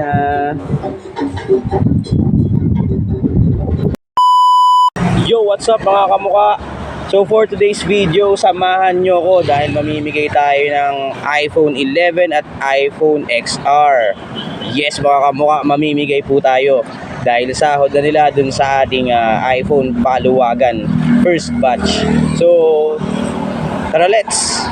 na. Yo, what's up mga kamuka? So for today's video, samahan nyo ko dahil mamimigay tayo ng iPhone 11 at iPhone XR. Yes mga kamuka, mamimigay po tayo dahil sahod na nila dun sa ating ah, iPhone paluwagan first batch. So, tara let's!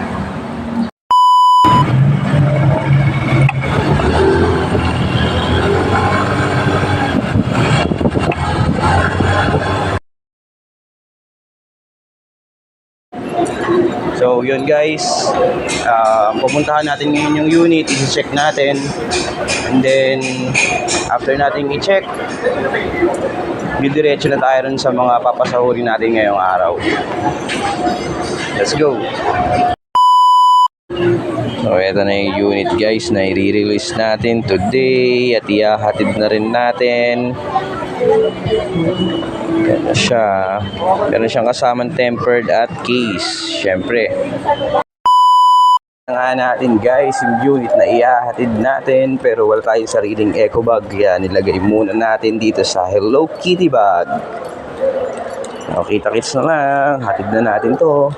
So yun guys, uh, pupuntahan natin ngayon yung unit, i-check natin. And then, after natin i-check, didiretso na tayo rin sa mga papasahurin natin ngayong araw. Let's go! So ito na yung unit guys na i-release natin today at ihahatid na rin natin. Na siya. Meron siyang kasamang tempered at case. Syempre. nga natin guys yung unit na ihahatid natin pero wala tayong sariling eco bag kaya nilagay muna natin dito sa Hello Kitty bag. O, kita-kits na lang. Hatid na natin to.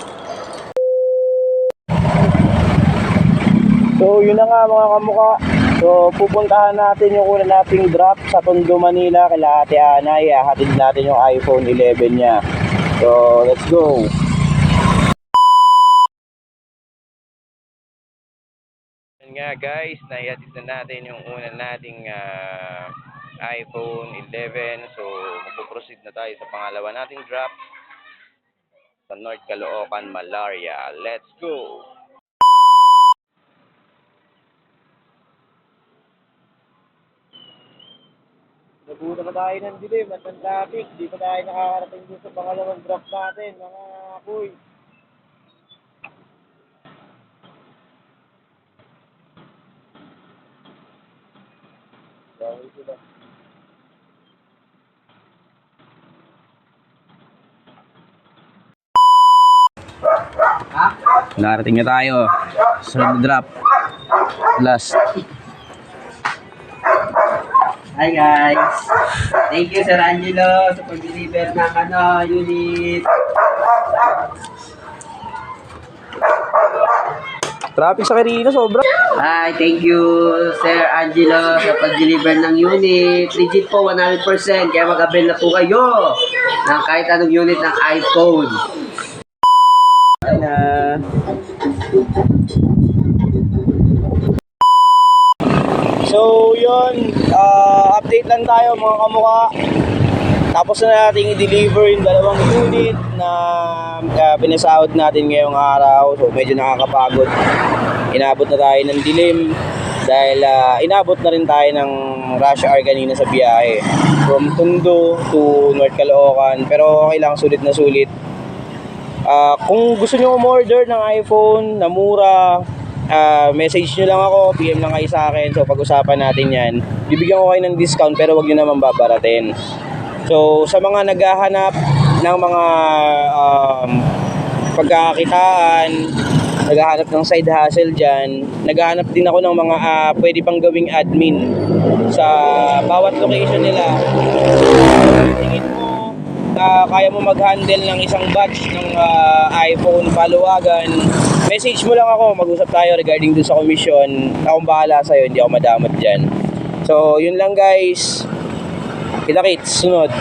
So, yun na nga mga kamuka. So, pupuntahan natin yung una nating drop sa Tondo, Manila kila Ate Ana. Ihahatid natin yung iPhone 11 niya. So, let's go. Yun nga guys, naihatid na natin yung una nating ah, iPhone 11. So, magpo-proceed na tayo sa pangalawa nating drop sa North Caloocan, Malaria. Let's go! Nabuta pa tayo ng dilim at ng traffic. Di pa tayo nakakarating dun sa pangalawang drop natin, mga. Dahil sila. Narating na tayo. Sunod drop. Last. Hi guys! Thank you Sir Angelo sa pag-deliver ng ano, unit. Traffic sa Quirino, sobra. Hi, thank you Sir Angelo sa pag-deliver ng unit. Legit po 100% kaya mag-avail na po kayo ng kahit anong unit ng iPhone. na. So, yun. Update lang tayo mga kamuka. Tapos na natin i-deliver yung dalawang unit na uh, pinasahod natin ngayong araw. So, medyo nakakapagod. Inabot na tayo ng dilim dahil ah, inabot na rin tayo ng rush hour kanina sa biyahe. From Tondo to North Caloocan. Pero okay lang, sulit na sulit. Ah, kung gusto niyo umorder ng iPhone na mura, ah, message niyo lang ako, PM lang kayo sa akin. So pag-usapan natin 'yan. Bibigyan ko kayo ng discount pero wag niyo naman babaratin. So sa mga naghahanap ng mga um, pagkakakitaan, naghahanap ng side hustle dyan, naghahanap din ako ng mga ah, pwede pang gawing admin sa bawat location nila. Tingin mo, na kaya mo mag-handle ng isang batch ng ah, iPhone paluwagan, message mo lang ako, mag-usap tayo regarding dun sa commission. Akong bahala sa'yo, hindi ako madamot dyan. So, yun lang guys. Kita kits, sunod.